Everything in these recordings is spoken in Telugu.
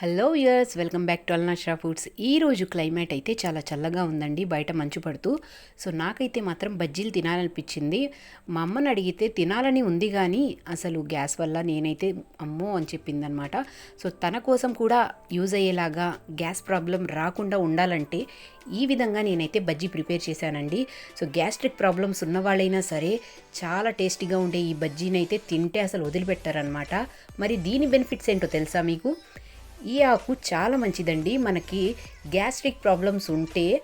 Hello years welcome back to Alnasha foods. ఈరోజు క్లైమేట్ అయితే చాలా చల్లగా ఉందండి బయట మంచు పడుతూ. సో నాకైతే మాత్రం బజ్జీలు తినాలనిపించింది. మా అమ్మని అడిగితే తినాలని ఉంది కానీ అసలు గ్యాస్ వల్ల నేనైతే అమ్మో అని చెప్పిందనమాట. సో తన కోసం కూడా యూజ్ అయ్యేలాగా గ్యాస్ ప్రాబ్లం రాకుండా ఉండాలంటే ఈ విధంగా నేనైతే బజ్జీ ప్రిపేర్ చేశానండి. సో గ్యాస్ట్రిక్ ప్రాబ్లమ్స్ ఉన్న వాళ్ళైనా సరే చాలా టేస్టీగా ఉండే ఈ బజ్జీని అయితే తింటే అసలు వదిలిపెట్టారనమాట. మరి దీని బెనిఫిట్స్ ఏంటో తెలుసా మీకు? ఈ ఆకు చాలా మంచిదండి. మనకి గ్యాస్ట్రిక్ ప్రాబ్లమ్స్ ఉంటే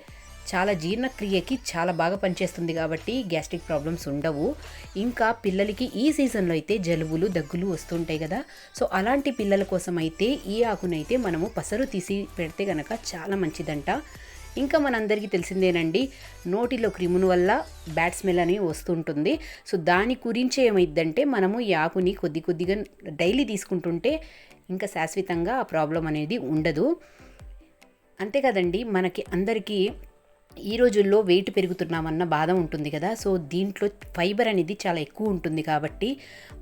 చాలా జీర్ణక్రియకి చాలా బాగా పనిచేస్తుంది కాబట్టి గ్యాస్ట్రిక్ ప్రాబ్లమ్స్ ఉండవు. ఇంకా పిల్లలకి ఈ సీజన్లో అయితే జలుబులు దగ్గులు వస్తుంటాయి కదా. సో అలాంటి పిల్లల కోసం అయితే ఈ ఆకునైతే మనము పసరు తీసి పెడితే కనుక చాలా మంచిదంట. ఇంకా మనందరికీ తెలిసిందేనండి నోటిలో క్రిమును వల్ల బ్యాడ్ స్మెల్ అనేవి వస్తుంటుంది. సో దాని గురించి ఏమైందంటే మనము ఈ ఆకుని కొద్ది కొద్దిగా డైలీ తీసుకుంటుంటే ఇంకా శాశ్వతంగా ఆ ప్రాబ్లం అనేది ఉండదు. అంతే కదండి మనకి అందరికీ ఈ రోజుల్లో వెయిట్ పెరుగుతున్నామన్న బాధ ఉంటుంది కదా. సో దీంట్లో ఫైబర్ అనేది చాలా ఎక్కువ ఉంటుంది కాబట్టి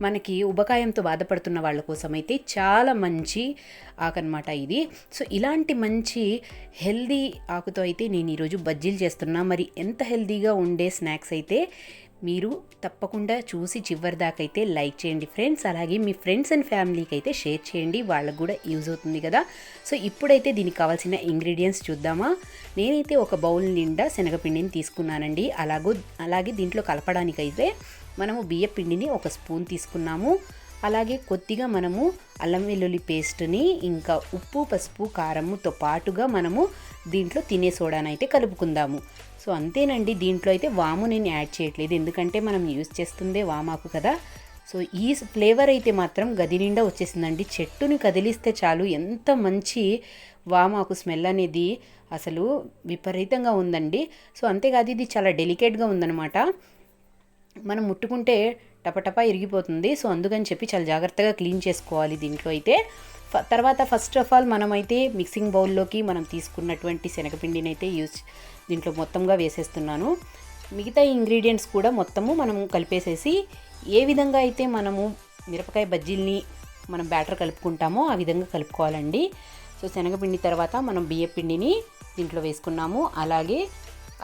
మనకి ఉబకాయంతో బాధపడుతున్న వాళ్ళ కోసం అయితే చాలా మంచి ఆకనమాట ఇది. సో ఇలాంటి మంచి హెల్దీ ఆకుతో అయితే నేను ఈరోజు బజ్జీలు చేస్తున్నా. మరి ఎంత హెల్దీగా ఉండే స్నాక్స్ అయితే మీరు తప్పకుండా చూసి చివరి దాకా అయితే లైక్ చేయండి ఫ్రెండ్స్. అలాగే మీ ఫ్రెండ్స్ అండ్ ఫ్యామిలీకి అయితే షేర్ చేయండి. వాళ్ళకు కూడా యూజ్ అవుతుంది కదా. సో ఇప్పుడైతే దీనికి కావాల్సిన ఇంగ్రీడియంట్స్ చూద్దామా. నేనైతే ఒక బౌల్ నిండా శనగపిండిని తీసుకున్నానండి. అలాగో అలాగే దీంట్లో కలపడానికైతే మనము బియ్య పిండిని ఒక స్పూన్ తీసుకున్నాము. అలాగే కొద్దిగా మనము అల్లం వెల్లుల్లి పేస్ట్ని ఇంకా ఉప్పు పసుపు కారముతో పాటుగా మనము దీంట్లో తినే సోడానైతే కలుపుకుందాము. సో అంతేనండి. దీంట్లో అయితే వాము నేను యాడ్ చేయట్లేదు. ఎందుకంటే మనం యూజ్ చేస్తుందే వామాకు కదా. సో ఈ ఫ్లేవర్ అయితే మాత్రం గది నిండా వచ్చేసిందండి. చెట్టుని కదిలిస్తే చాలు ఎంత మంచి వామాకు స్మెల్ అనేది అసలు విపరీతంగా ఉందండి. సో అంతేకాదు ఇది చాలా డెలికేట్గా ఉందన్నమాట. మనం ముట్టుకుంటే టపటపా ఇరిగిపోతుంది. సో అందుకని చెప్పి చాలా జాగ్రత్తగా క్లీన్ చేసుకోవాలి దీంట్లో అయితే. తర్వాత ఫస్ట్ ఆఫ్ ఆల్ మనమైతే మిక్సింగ్ బౌల్లోకి మనం తీసుకున్నటువంటి శనగపిండిని అయితే యూజ్ దీంట్లో మొత్తంగా వేసేస్తున్నాను. మిగతా ఇంగ్రీడియంట్స్ కూడా మొత్తము మనం కలిపేసేసి ఏ విధంగా అయితే మనము మిరపకాయ బజ్జీల్ని మనం బ్యాటర్ కలుపుకుంటామో ఆ విధంగా కలుపుకోవాలండి. సో శనగపిండి తర్వాత మనం బియ్యపిండిని దీంట్లో వేసుకున్నాము. అలాగే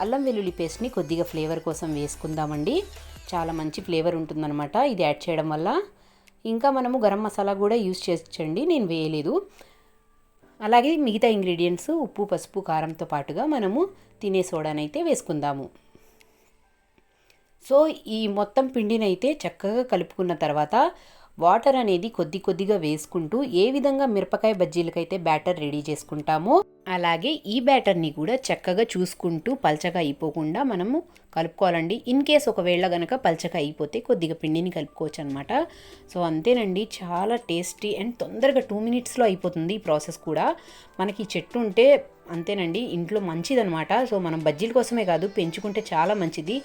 అల్లం వెల్లుల్లి పేస్ట్ని కొద్దిగా ఫ్లేవర్ కోసం వేసుకుందామండి. చాలా మంచి ఫ్లేవర్ ఉంటుందన్నమాట. ఇది యాడ్ చేయడం వల్ల. ఇంకా మనము గరం మసాలా కూడా యూజ్ చేయొచ్చండి నేను వేయలేదు. అలాగే మిగతా ఇంగ్రీడియంట్స్ ఉప్పు పసుపు కారంతో పాటుగా మనము తినే సోడానైతే వేసుకుందాము. సో ఈ మొత్తం పిండినైతే చక్కగా కలుపుకున్న తర్వాత వాటర్ అనేది కొద్ది కొద్దిగా వేసుకుంటూ ఏ విధంగా మిరపకాయ బజ్జీలకైతే బ్యాటర్ రెడీ చేసుకుంటామో అలాగే ఈ బ్యాటర్ని కూడా చక్కగా చూసుకుంటూ పల్చగా అయిపోకుండా మనము కలుపుకోవాలండి. ఇన్ కేస్ ఒకవేళ గనక పల్చగా అయిపోతే కొద్దిగా పిండిని కలుపుకోవచ్చు అనమాట సో అంతేనండి. చాలా టేస్టీ అండ్ తొందరగా టూ మినిట్స్లో అయిపోతుంది ఈ ప్రాసెస్ కూడా. మనకి ఈ చెట్టు ఉంటే అంతేనండి ఇంట్లో మంచిదనమాట సో మనం బజ్జీల కోసమే కాదు పెంచుకుంటే చాలా మంచిది.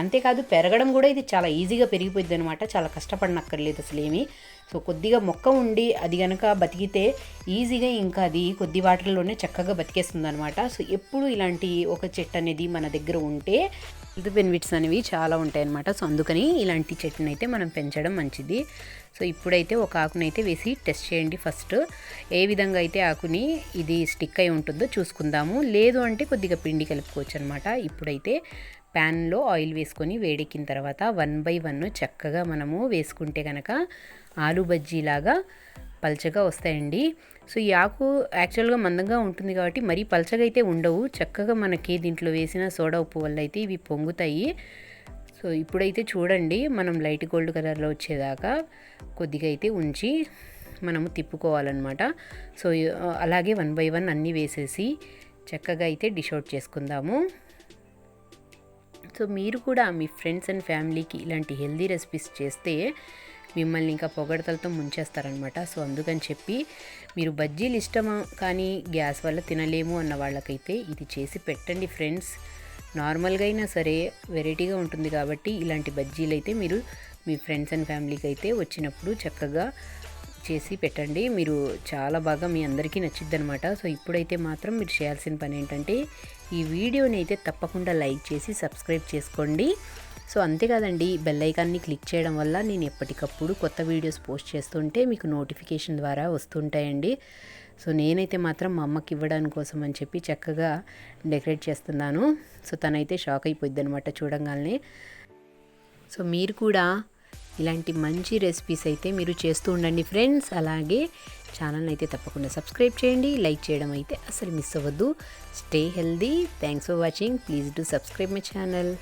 అంతేకాదు పెరగడం కూడా ఇది చాలా ఈజీగా పెరిగిపోయింది అనమాట చాలా కష్టపడనక్కర్లేదు అసలు ఏమి సో కొద్దిగా మొక్క ఉండి అది కనుక బతికితే ఈజీగా ఇంకా అది కొద్ది వాటర్లోనే చక్కగా బతికేస్తుంది అనమాట సో ఎప్పుడు ఇలాంటి ఒక చెట్టు అనేది మన దగ్గర ఉంటే హెల్త్ బెనిఫిట్స్ అనేవి చాలా ఉంటాయన్నమాట. సో అందుకని ఇలాంటి చెట్టుని అయితే మనం పెంచడం మంచిది. సో ఇప్పుడైతే ఒక ఆకునైతే వేసి టెస్ట్ చేయండి ఫస్ట్. ఏ విధంగా అయితే ఆకుని ఇది స్టిక్ అయి ఉంటుందో చూసుకుందాము. లేదు అంటే కొద్దిగా పిండి కలుపుకోవచ్చు అనమాట ఇప్పుడైతే ప్యాన్లో ఆయిల్ వేసుకొని వేడెక్కిన తర్వాత వన్ బై వన్ చక్కగా మనము వేసుకుంటే కనుక ఆలు బజ్జీలాగా పల్చగా వస్తాయండి. సో ఈ ఆకు యాక్చువల్గా మందంగా ఉంటుంది కాబట్టి మరీ పల్చగా అయితే ఉండవు. చక్కగా మనకి దీంట్లో వేసిన సోడా ఉప్పు వల్ల అయితే ఇవి పొంగుతాయి. సో ఇప్పుడైతే చూడండి మనం లైట్ గోల్డ్ కలర్లో వచ్చేదాకా కొద్దిగా అయితే ఉంచి మనము తిప్పుకోవాలన్నమాట. సో అలాగే వన్ బై వన్ అన్నీ వేసేసి చక్కగా అయితే డిష్ అవుట్ చేసుకుందాము. సో మీరు కూడా మీ ఫ్రెండ్స్ అండ్ ఫ్యామిలీకి ఇలాంటి హెల్దీ రెసిపీస్ చేస్తే మిమ్మల్ని ఇంకా పొగడతలతో ముంచేస్తారనమాట సో అందుకని చెప్పి మీరు బజ్జీలు ఇష్టమా కానీ గ్యాస్ వల్ల తినలేము అన్న వాళ్ళకైతే ఇది చేసి పెట్టండి ఫ్రెండ్స్. నార్మల్గా అయినా సరే వెరైటీగా ఉంటుంది కాబట్టి ఇలాంటి బజ్జీలు అయితే మీరు మీ ఫ్రెండ్స్ అండ్ ఫ్యామిలీకి అయితే వచ్చినప్పుడు చక్కగా చేసి పెట్టండి. మీరు చాలా బాగా మీ అందరికీ నచ్చిద్ది అనమాట సో ఇప్పుడైతే మాత్రం మీరు చేయాల్సిన పని ఏంటంటే ఈ వీడియోని అయితే తప్పకుండా లైక్ చేసి సబ్స్క్రైబ్ చేసుకోండి. సో అంతేకాదండి బెల్ ఐకాన్ని క్లిక్ చేయడం వల్ల నేను ఎప్పటికప్పుడు కొత్త వీడియోస్ పోస్ట్ చేస్తుంటే మీకు నోటిఫికేషన్ ద్వారా వస్తుంటాయండి. సో నేనైతే మాత్రం మా అమ్మకి ఇవ్వడానికి కోసం అని చెప్పి చక్కగా డెకరేట్ చేస్తున్నాను. సో తనైతే షాక్ అయిపోద్ది అనమాట చూడంగానే. సో మీరు కూడా ఇలాంటి మంచి రెసిపీస్ అయితే మీరు చేస్తూ ఉండండి ఫ్రెండ్స్. అలాగే ఛానల్ని అయితే తప్పకుండా సబ్స్క్రైబ్ చేయండి. లైక్ చేయడం అయితే అసలు మిస్ అవ్వద్దు. Stay healthy thanks for watching please do subscribe my channel